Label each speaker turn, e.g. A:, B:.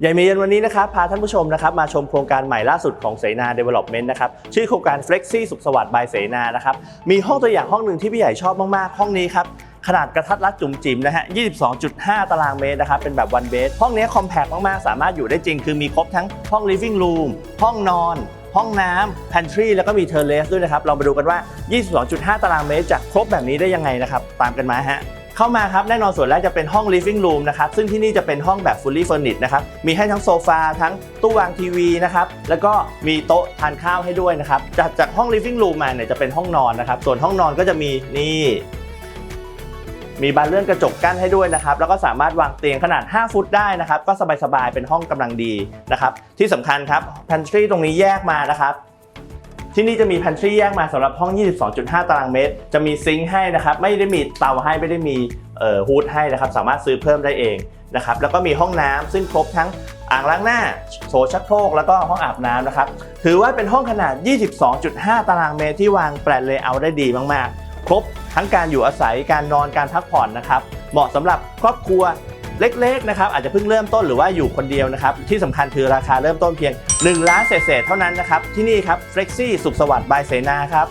A: ใหญ่เมเย็นวันนี้นะครับพาท่านผู้ชมนะครับมาชมโครงการใหม่ล่าสุดของเสนา Development นะครับชื่อโครงการ Flexi สุขสวัสดิ์บายเสนานะครับมีห้องตัวอย่างห้องหนึ่งที่พี่ใหญ่ชอบมากๆ ห้องนี้ครับขนาดกระทัดรัดจุ๋มจิ๋มนะฮะ 22.5 ตารางเมตรนะครับ เป็นแบบ one bed ห้องนี้คอมแพกมาก ๆ สามารถอยู่ได้จริง คือมีครบทั้งห้อง living room ห้องนอน ห้องน้ำ pantry แล้วก็มี terrace ด้วยนะครับเรามาดูกันว่า 22.5 ตารางเมตรจะครบแบบนี้ได้ยังไงนะครับ ตามกันมาฮะ เข้ามาครับแน่นอนส่วนแรกจะเป็นห้อง living room นะครับซึ่งที่นี่จะเป็นห้องแบบ fully furnished นะครับมีให้ทั้งโซฟาทั้งตู้วางทีวีนะครับแล้วก็มีโต๊ะทานข้าวให้ด้วยนะครับจากจากห้อง living room มาเนี่ยจะเป็นห้องนอนนะครับส่วนห้องนอนก็จะมีนี่มีบานเลื่อนกระจกกั้นให้ด้วยนะครับ แล้วก็สามารถวางเตียงขนาด 5 ฟุตได้นะครับ ก็สบายๆ เป็นห้องกำลังดีนะครับ ที่สำคัญครับ pantry ตรงนี้แยกมานะครับ ที่นี่จะมี pantry แยกมาสำหรับห้อง 22.5 ตารางเมตร จะมีซิงค์ให้นะครับ ไม่ได้มีเตาให้ไม่ได้มีฮูดให้นะครับ สามารถซื้อเพิ่มได้เองนะครับ แล้วก็มีห้องน้ำซึ่งครบทั้งอ่างล้างหน้าโถชักโครกแล้วก็ห้องอาบน้ำนะครับ ถือว่าเป็นห้องขนาด 22.5 ตารางเมตรที่วางแปลนเลเยอร์ได้ดีมากๆ ครบทั้งการอยู่อาศัยการนอนการพักผ่อนนะครับ เหมาะสำหรับครอบครัว เล็กๆนะครับอาจจะเพิ่งเริ่มต้นหรือว่าอยู่คนเดียวนะครับที่สำคัญคือราคาเริ่มต้นเพียง 1 ล้านเศษๆเท่านั้นนะครับที่นี่ครับ Flexi สุขสวัสดิ์บายเสนาครับ